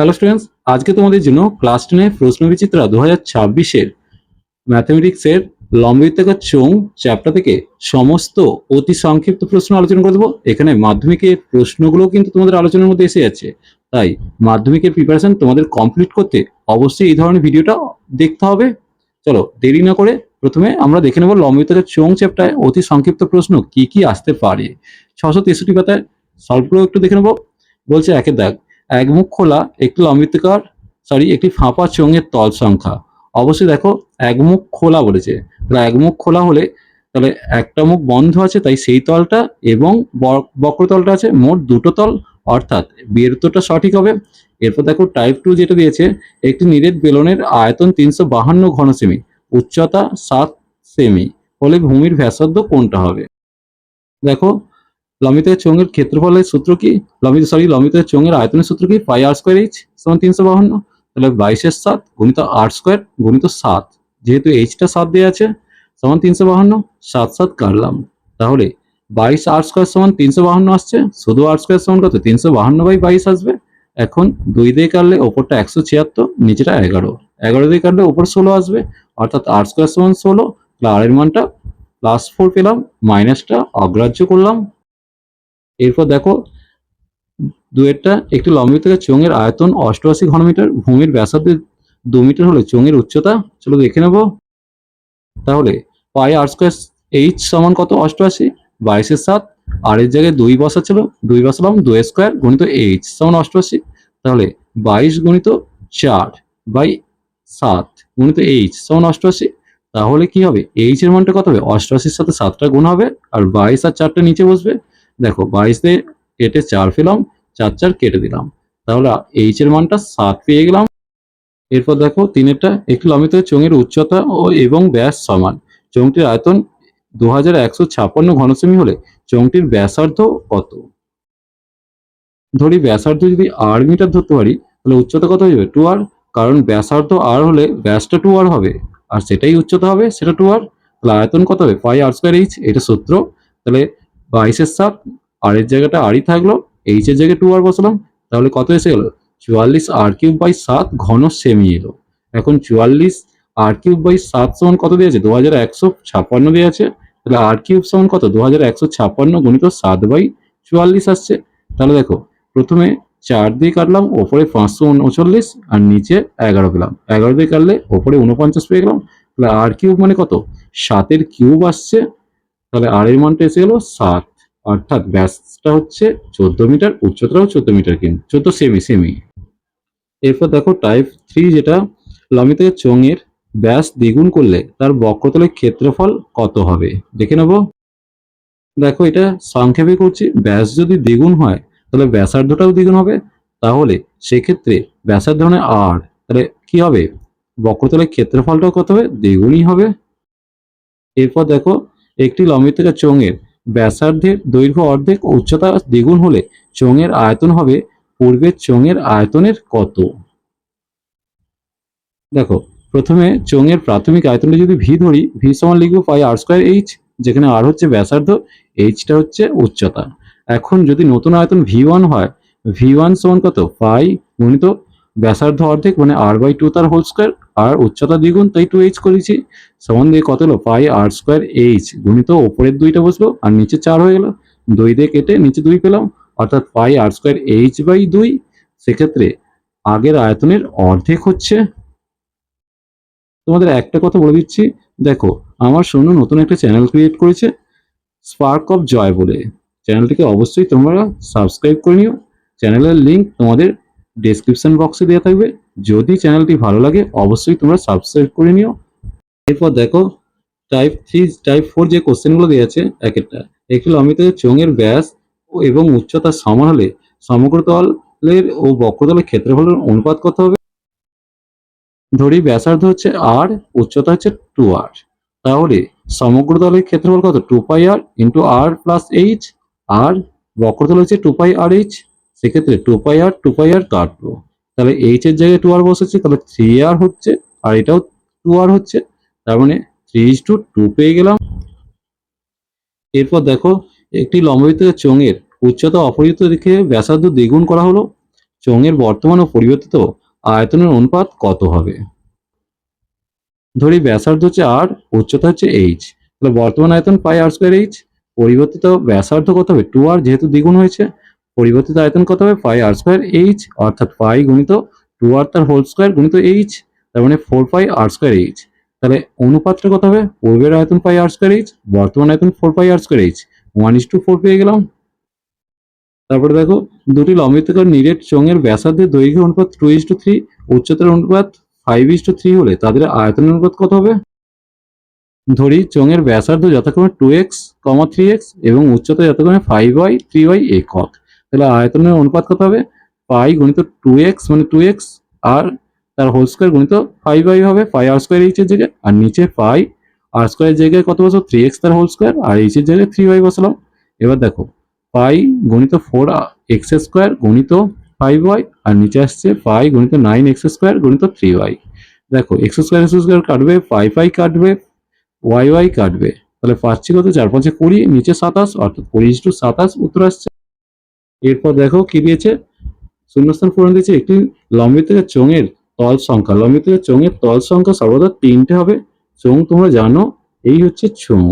Hello students আজকে তোমাদের জন্য ক্লাস টেনে প্রশ্ন বিচিত্রা দু হাজার ছাব্বিশের ম্যাথমেটিক্সের লম্বিতাকার চোং চ্যাপ্টার থেকে সমস্ত অতি সংক্ষিপ্ত প্রশ্ন আলোচনা করে দেবো। এখানে মাধ্যমিকের প্রশ্নগুলো কিন্তু তোমাদের আলোচনার মধ্যে এসে যাচ্ছে। তাই মাধ্যমিকের প্রিপারেশন তোমাদের কমপ্লিট করতে অবশ্যই এই ধরনের ভিডিওটা দেখতে হবে। চলো, দেরি না করে প্রথমে আমরা দেখে নেব লম্বিতাকার চোং চ্যাপ্টারে অতি সংক্ষিপ্ত প্রশ্ন কি কি আসতে পারে। ছশো তেষট্টি পাতায় সলভগুলো একটু দেখে নেব। বলছে একের দাগ একমুখ খোলা, একটি লম্বিতকার সরি একটি ফাঁপা চোঙের তল সংখ্যা। অবশ্যই দেখো একমুখ খোলা বলেছে। তাহলে একমুখ খোলা হলে, তাহলে একটা মুখ বন্ধ আছে, তাই সেই তলটা এবং বক- বক্রতলটা আছে, মোট দুটো তল, অর্থাৎ বিয়ের উত্তরটা সঠিক হবে। এরপর দেখো টাইপ টু যেটা দিয়েছে, একটি নিরেট বেলনের আয়তন তিনশো বাহান্ন ঘন সেমি, উচ্চতা সাত সেমি হলে ভূমির ব্যাসার্ধ কোনটা হবে? দেখো লম্বিতের চোঙের ক্ষেত্রফলের সূত্র কি? লম্বিত সরি লম্বিতের চোঙের আয়তনের সূত্র কি? পাই আর স্কোয়ার এইচ সমান তিনশো বাহান্ন। তাহলে বাইশের সাত গুণিত আট স্কোয়ার গুণিত সাত। যেহেতু এইচটা সাত দেওয়া আছে, সমান তিনশো বাহান্ন, সাত সাত কাটলাম। তাহলে বাইশ আট স্কোয়ার সমান তিনশো বাহান্ন আসছে, শুধু আট স্কোয়ার সমান কত? তিনশো বাহান্ন বাই বাইশ আসবে। এখন দুই দিয়ে কাটলে ওপরটা একশো ছিয়াত্তর, নিচেটা এগারো। এগারো দিয়ে কাটলে ওপর ষোলো আসবে, অর্থাৎ আট স্কোয়ার সমান ষোলো আর এর মানটা প্লাস ফোর পেলাম মাইনাসটা অগ্রাহ্য করলাম। এরপর দেখো, দুয়েরটা একটি লম্বিত চোঙের আয়তন অষ্টআশি ঘনমিটার, ভূমির ব্যাসার্ধ দু মিটার হলে চোঙের উচ্চতা, চলো দেখে নেব। তাহলে পাই আর স্কোয়ার এইচ সমান কত অষ্টআশি? বাইশের সাত আর এর জায়গায় দুই বসা ছিল, দুই বসালাম দুই স্কোয়ার গণিত এইচ সমান অষ্টআশি। তাহলে বাইশ গণিত চার বাই সাত গণিত এইচ সমান অষ্টআশি। তাহলে কি হবে? এইচ এর মানটা কত হবে? অষ্টআশির সাথে সাতটা গুণ হবে, আর বাইশ আর চারটা নিচে বসবে। দেখো বাইশ কেটে চার পেলাম, চার চার কেটে দিলাম। তাহলে এইচ এর মানটা সাত পেয়ে গেলাম। এরপর দেখো তিনেরটা, একটি লম্বিত চোঙের উচ্চতা ও এবং ব্যাস সমান। চোঙটির আয়তন দু হাজার একশো ছাপ্পান্ন ঘনসেমি হলে চোঙটির ব্যাসার্ধ কত? ধরি ব্যাসার্ধ যদি আর মিটার ধরতে পারি, তাহলে উচ্চতা কত হয়ে যাবে? টু আর কারণ ব্যাসার্ধ আর হলে ব্যাসটা টু আর হবে। আর সেটাই উচ্চতা হবে, সেটা টু আর তাহলে আয়তন কত হবে? পাই আর স্কোয়ার এইচ এটা সূত্র। তাহলে বাইশের সাত আর এর জায়গাটা আরই থাকল এইচ এর জায়গায় টু আর বসালাম, তাহলে কত এসে গেল? চুয়াল্লিশ আর কিউব বাই সাত ঘন সেমি এলো। এখন চুয়াল্লিশ আর কিউব বাই সাত সমান কত দিয়েছে দু হাজার একশো ছাপ্পান্ন দিয়েছে তাহলে আর কিউব সমান কত? দু হাজার একশো ছাপ্পান্ন গুণিত সাত বাই চুয়াল্লিশ আসছে। তাহলে দেখো, প্রথমে চার দিয়ে কাটলাম, ওপরে পাঁচশো উনচল্লিশ আর নিচে এগারো পেলাম। এগারো দিয়ে কাটলে ওপরে উনপঞ্চাশ পেয়ে গেলাম। তাহলে আর কিউব মানে কত? সাতের কিউব আসছে। তাহলে আর এর মানটা এসে গেল সাত। অর্থাৎ ব্যাসটা হচ্ছে চোদ্দ মিটার, উচ্চতাও চোদ্দ মিটার কিন্তু, চোদ্দ সেমি সেমি এরপর দেখো টাইপ থ্রি যেটা লম্বিত চোঙের ব্যাস দ্বিগুণ করলে তার বক্রতলের ক্ষেত্রফল কত হবে? দেখে নেব। দেখো এটা সংক্ষেপে করছি, ব্যাস যদি দ্বিগুণ হয়, তাহলে ব্যাসার্ধটাও দ্বিগুণ হবে। তাহলে সেক্ষেত্রে ব্যাসার্ধ মানে আর তাহলে কি হবে? বক্রতলের ক্ষেত্রফলটাও কত হবে? দ্বিগুণই হবে। এরপর দেখো একটি লম্বিত চোঙের, ব্যাসার্ধের দৈর্ঘ্য অর্ধেক উচ্চতা দ্বিগুণ হলে চোঙের আয়তন হবে পূর্বের চোঙের আয়তনের কত? দেখো, প্রথমে চোঙের প্রাথমিক আয়তনটা যদি ভি ধরি ভি সমান লিখব পাই আর স্কোয়ার এইচ যেখানে আর হচ্ছে ব্যাসার্ধ এইচটা হচ্ছে উচ্চতা। এখন যদি নতুন আয়তন ভি ওয়ান হয় ভি ওয়ান সমান কত? পাই গুণিত ব্যাসার্ধ অর্ধেক মানে আর বাই টু তার হোল স্কোয়ার আর উচ্চতা দ্বিগুণ, তাই টু এইচ করেছি। সমান দিয়ে কত হলো? পাই আর স্কোয়ার এইচ গুণিত ওপরের দুইটা বসল, আর নিচে চার হয়ে গেল। দুই দিয়ে কেটে নিচে দুই পেলাম, অর্থাৎ pi r square H by দুই সেক্ষেত্রে আগের আয়তনের অর্ধেক হচ্ছে। তোমাদের একটা কথা বলে দিচ্ছি, দেখো, আমার সোনু নতুন একটা চ্যানেল ক্রিয়েট করেছে স্পার্ক অফ জয় বলে। চ্যানেলটিকে অবশ্যই তোমরা সাবস্ক্রাইব করে নিও। চ্যানেলের লিঙ্ক তোমাদের ডেসক্রিপশন বক্সে দেওয়া থাকবে। যদি চ্যানেলটি ভালো লাগে, অবশ্যই তোমরা সাবস্ক্রাইব করে নিও। এরপর দেখো টাইপ থ্রি টাইপ ফোর যে কোশ্চেনগুলো দেওয়া আছে, এক একটা। একটি লম্বিত চোঙের ব্যাস এবং উচ্চতা সমান হলে সমগ্র তলের ও বক্রতলের ক্ষেত্রফলের অনুপাত কত হবে? ধরি ব্যাসার্ধ হচ্ছে আর উচ্চতা হচ্ছে টু আর তাহলে সমগ্র তলের ক্ষেত্রফল কত? Two pi r into r plus H r বক্রতল হচ্ছে টু পাই আর এইচ সেক্ষেত্রে two pi r two pi r কাটবো তাহলে এইচ এর জায়গায় টু আর বসেছে, তাহলে থ্রি আর হচ্ছে, আর এটাও টু আর হচ্ছে, তার মানে থ্রি ইজ টু টু পেয়ে গেলাম। এরপর দেখো, একটি লম্বিত চোঙের উচ্চতা অপরিহিত রেখে ব্যাসার্ধ দ্বিগুণ করা হলো। চোঙের বর্তমান ও পরিবর্তিত আয়তনের অনুপাত কত হবে? ধরি ব্যাসার্ধ হচ্ছে আর উচ্চতা হচ্ছে এইচ তাহলে বর্তমান আয়তন পাই আর স্কোয়ার এইচ পরিবর্তিত ব্যাসার্ধ কত হবে? টু আর যেহেতু দ্বিগুণ হয়েছে পরিবর্তিত আয়তন কত হবে? পাই আর স্কোয়ার এইচ অর্থাৎ পাই গুণিত টু আর তার হোল স্কোয়ার গুণিত এইচ তার মানে four pi r square H তাহলে অনুপাতটা কত হবে? পূর্বের আয়তন পাই আর স্কোয়ার এইচ বর্তমান আয়তন four pi r square H one is to four পেয়ে গেলাম। তারপরে দেখো, দুটি লম্বিতকার নিরেট চোঙের ব্যাসার্ধের দৈর্ঘ্য অনুপাত টু ইস টু থ্রি উচ্চতার অনুপাত ফাইভ ইস টু থ্রি হলে তাদের আয়তনের অনুপাত কত হবে? ধরি, চোঙের ব্যাসার্ধ যথাক্রমে two X comma three X এবং উচ্চতা যথাক্রমে ফাইভ ওয়াই থ্রি ওয়াই একক। তাহলে আয়তনের অনুপাত কত হবে? পাই গণিত টু এক্স মানে টু এক্স আর তার হোল স্কোয়ার গণিত ফাইভ ওয়াই হবে। ফাইভ আর স্কোয়ার এইচের জায়গায় আর নিচে ফাইভ আর স্কোয়ারের জায়গায় কত বসো থ্রি এক্স তার হোল স্কোয়ার আর এইচের জায়গায় থ্রি ওয়াই বসালাম এবার দেখো, পাই গণিত ফোর এক্স স্কোয়ার গণিত ফাইভ ওয়াই আর নিচে আসছে পাই গণিত নাইন এক্স স্কোয়ার গণিত থ্রি ওয়াই দেখো এক্স স্কোয়ার এক্স স্কোয়ার কাটবে ফাইভ ফাই কাটবে ওয়াই ওয়াই কাটবে। তাহলে পাচ্ছি কত? চার, পাঁচে কুড়ি, নিচে সাতাশ, অর্থাৎ কুড়ি টু সাতাশ, উত্তর আসছে। এরপর দেখো কি দিয়েছে? শূন্যস্থান পূরণ দিয়েছে একটি লম্বিত চোঙের তল সংখ্যা। লম্বিত চোঙের তল সংখ্যা সর্বদা তিনটে হবে। চোঙ তোমরা জানো, এই হচ্ছে চোঙ।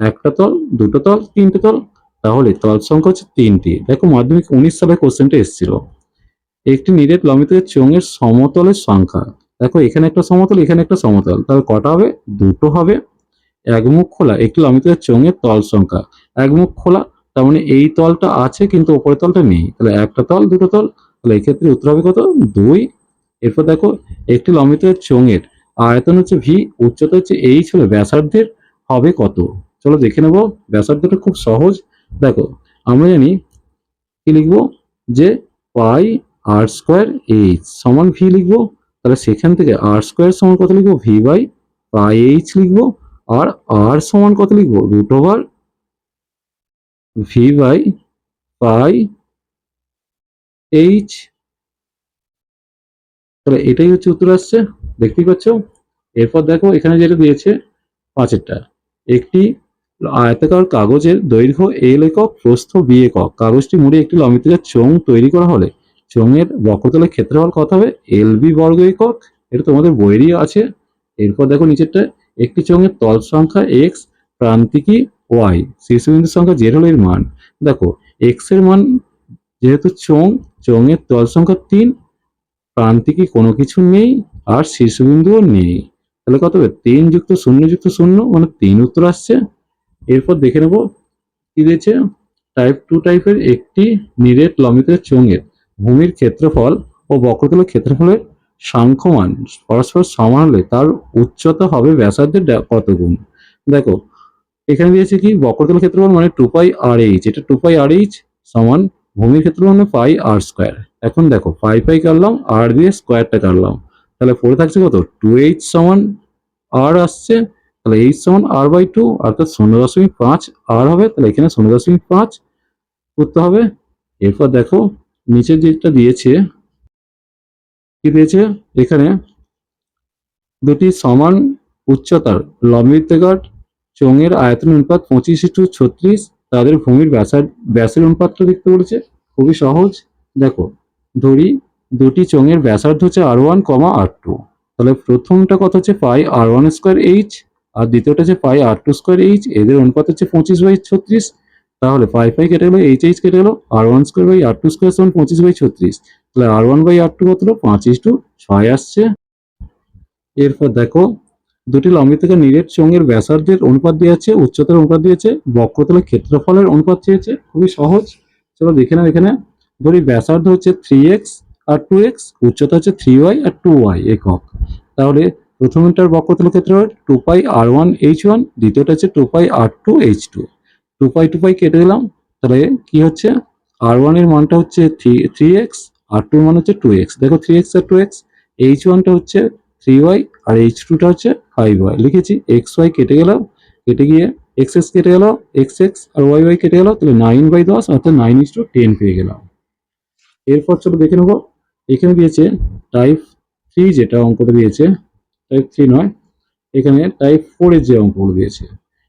একটা তল, দুটো তল, তিনটে তল। তাহলে তল সংখ্যা হচ্ছে তিনটি। দেখো মাধ্যমিক উনিশ সালে কোশ্চেনটা এসেছিল। একটি নিরেট লম্বিত চোঙের সমতলের সংখ্যা। দেখো এখানে একটা সমতল, এখানে একটা সমতল। তাহলে কটা হবে? দুটো হবে। একমুখ খোলা, একটি লম্বিত থেকে চোঙের তল সংখ্যা। একমুখ খোলা তার মানে এই তলটা আছে, কিন্তু ওপরের তলটা নেই। তাহলে একটা তল, দুটো তল, তাহলে এক্ষেত্রে উত্তর হবে কত? দুই। এরপর দেখো, একটি লম্বিত চোঙের আয়তন হচ্ছে ভি উচ্চতা হচ্ছে এইচ হলে ব্যাসার্ধের হবে কত? চলো দেখে নেব, ব্যাসার্ধটা খুব সহজ। দেখো, আমরা জানি কি লিখব? যে পাই আর স্কোয়ার এইচ সমান ভি লিখব। তাহলে সেখান থেকে আর স্কোয়ার সমান কত লিখব? ভি বাই পাই এইচ লিখব। আর আর সমান কত লিখব? Root over V by pi H তাহলে এটাই হচ্ছে উত্তর আসছে, দেখতেই পাচ্ছ? এরপর দেখো, এখানে যেটা দিয়েছে, পাঁচেরটা। একটি আয়তাকার কাগজের দৈর্ঘ্য এল একক, প্রস্থ বি একক। কাগজটি মুড়ে একটি লম্বিতকার চোঙ তৈরি করা হলে চোঙের বক্রতলের ক্ষেত্রফল কত হবে? এল বি বর্গ একক। এটা তোমাদের বইয়েরই আছে। এরপর দেখো নিচেরটা একটি চোঙের তল সংখ্যা এক্স প্রান্তিকী ওয়াই শীর্ষবিন্দুর সংখ্যা জেড হলো এর মান। দেখো এক্সের মান যেহেতু চোঙ, চোঙের তল সংখ্যা তিন প্রান্তিকী কোনো কিছু নেই আর শীর্ষবিন্দুও নেই। তাহলে কত হবে? তিন যুক্ত শূন্য যুক্ত শূন্য মানে তিন উত্তর আসছে। এরপর দেখে নেব কি দিয়েছে? টাইপ টু টাইপের একটি নিরেট লম্বিত চোঙের ভূমির ক্ষেত্রফল ও বক্রতলের ক্ষেত্রফলের সাংখ্যমান, পরস্পর সমান হলে তার উচ্চতা হবে ব্যাসার্ধের কত গুণ? দেখো এখানে দিয়েছে কি বক্রতলের ক্ষেত্রফল মানে টু পাই আর এইচ এটা টু পাই আর এইচ সমান ভূমির ক্ষেত্রফল মানে পাই আর স্কোয়ার এখন দেখো পাই পাই কাটলাম আর দিয়ে স্কোয়ারটা কাটলাম। তাহলে পড়ে থাকছে কত? টু এইচ সমান আর আসছে, তাহলে এইচ সমান আর বাই টু অর্থাৎ শূন্য দশমিক পাঁচ আর হবে, তাহলে এখানে শূন্য দশমিক পাঁচ করতে হবে। এরপর দেখো, নিচে যেটা দিয়েছে, কি দিয়েছে? এখানে দুটি সমান উচ্চতার লম্বিতকার চোঙের আয়তন অনুপাত পঁচিশ টু ছত্রিশ, তাদের ভূমির ব্যাসার, ব্যাসের অনুপাতটা দেখতে বলেছে। খুবই সহজ। দেখো, ধরি দুটি চোঙের ব্যাসার্ধ হচ্ছে আর ওয়ান কমা আর টু। তাহলে প্রথমটা কত হচ্ছে? Pi r one square H, আর দ্বিতীয়টা হচ্ছে pi r two square H. এদের অনুপাত হচ্ছে পঁচিশ বাই ছত্রিশ। তাহলে পাই পাই কেটে গেলো, এইচ এইচ কেটে গেলো, r one square by r two square সমান পঁচিশ বাই ছত্রিশ। তাহলে r one by r two কত পাঁচ ইস টু ছয় আসছে। এরপর দেখো দুটি লম্বিত থেকে নিরেট চোঙের ব্যাসার্ধের অনুপাত দিয়েছে, উচ্চতার অনুপাত দিয়েছে, বক্রতলের ক্ষেত্রফলের অনুপাত চেয়েছে। খুবই সহজ। চলো দেখে নাও এখানে। ধরি ব্যাসার্ধ হচ্ছে থ্রি এক্স আর টু এক্স উচ্চতা হচ্ছে থ্রি ওয়াই আর টু ওয়াই একক। তাহলে প্রথমটার বক্রতলের ক্ষেত্রে two pi r one H one দ্বিতীয়টা হচ্ছে two pi r two H two two pi two pi কেটে দিলাম। তাহলে কি হচ্ছে? আর ওয়ানের মানটা হচ্ছে three three X r two মান হচ্ছে টু এক্স দেখো থ্রি এক্স আর টু এক্স এইচ ওয়ানটা হচ্ছে থ্রি ওয়াই আর এইচ টুটা হচ্ছে ফাইভ ওয়াই লিখেছি এক্স ওয়াই কেটে গেল কেটে গিয়ে এক্স এক্স কেটে গেল এক্স এক্স আর ওয়াই ওয়াই কেটে গেল, তাহলে নাইন বাই দশ, অর্থাৎ নাইন ইস টু টেন পেয়ে গেলাম। এরপর চলো দেখে নেব, এখানে দিয়েছে টাইপ থ্রি যেটা অঙ্কটা দিয়েছে টাইপ থ্রি নয়, এখানে টাইপ ফোরের যে অঙ্কগুলো দিয়েছে।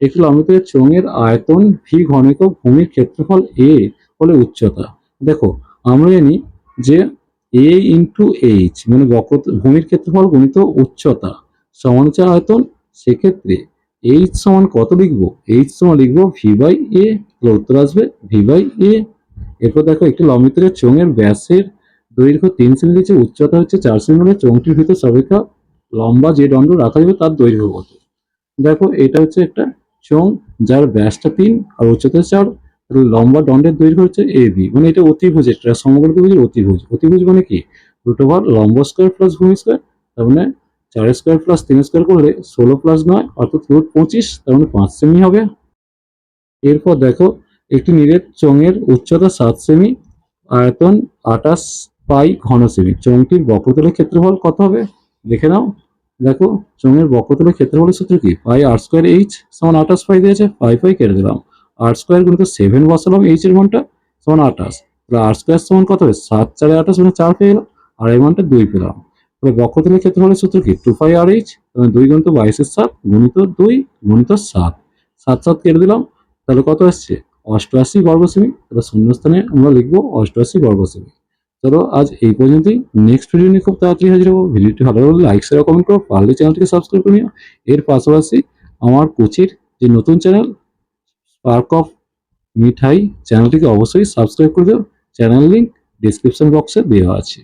একটি লম্বিত চোঙের আয়তন, ভি ঘনক ভূমির ক্ষেত্রফল এ হলে উচ্চতা। দেখো, আমরা জানি যে এ ইন্টু এইচ মানে বক্র ভূমির ক্ষেত্রফল গুণিত উচ্চতা সমান হচ্ছে আয়তন। সেক্ষেত্রে এইচ সমান কত লিখব? এইচ সমান লিখব ভি বাই এ উত্তর আসবে ভি বাই এ এরপর দেখো একটি লম্বিতরের চোঙের ব্যাসের দৈর্ঘ্য তিন সেমি নিচে উচ্চতা হচ্ছে চার সেমি মানে চোঙটির ভিতর সর্বাপেক্ষা লম্বা যে দণ্ড রাখা যাবে তার দৈর্ঘ্য কত দেখো এটা হচ্ছে একটা চোঙ, যার ব্যাসটা তিন আর উচ্চতা চার। লম্বা দণ্ডের দৈর্ঘ্য হচ্ছে এ বি মানে এটা অতিভুজ, এটা সমগ্র ত্রিভুজের অতিভুজ। অতিভুজ মানে কি? রুট ওভার লম্ব স্কোয়ার প্লাস ভূমি স্কোয়ার তার মানে চার স্কোয়ার প্লাস তিন স্কোয়ার করলে ষোলো প্লাস নয়, অর্থাৎ রুট পঁচিশ, তার মানে পাঁচ সেমি হবে। এরপর দেখো, একটি নিরেট চোঙের উচ্চতা সাত সেমি আয়তন আটাশ পাই ঘন সেমি চোঙটির বক্রতলের ক্ষেত্রফল কত হবে? দেখে নাও। দেখো, চোঙের বক্রতলের ক্ষেত্রফলের সূত্র কি? পাই আর স্কোয়ার এইচ সমান আটাশ পাই দিয়েছে, পাই পাই কেটে দিলাম। আর স্কোয়ার গুণিত সেভেন বসালাম এইচ এর মানটা সমান আঠাশ। তাহলে আর স্কোয়ার সমান কত হবে সাত চারে আঠাশ মানে চার পেয়ে গেলাম, আর এই মানটা দুই পেলাম। তাহলে বক্রতলের ক্ষেত্রফলের সূত্র কি? টু পাই আর এইচ দুই গুণিত বাইশের সাত, গুণিত দুই, গুণিত সাত। সাত সাত কেটে দিলাম, তাহলে কত আসছে? অষ্টআশি বর্গ সেমি তাহলে শূন্যস্থানে আমরা লিখব অষ্টআশি বর্গ সেমি চলো আজ এই পর্যন্তই। নেক্সট ভিডিও নিয়ে খুব তাড়াতাড়ি হাজির হব। ভিডিওটি ভালো লাগলে লাইক শেয়ার কমেন্ট করো। পারলে চ্যানেলটিকে সাবস্ক্রাইব করে নিও। এর পাশাপাশি আমার কোচির যে নতুন চ্যানেল স্পার্ক অফ মিঠাই চ্যানেলটিকে অবশ্যই সাবস্ক্রাইব করে দেব চ্যানেল লিঙ্ক ডিসক্রিপশন বক্সে দেওয়া আছে।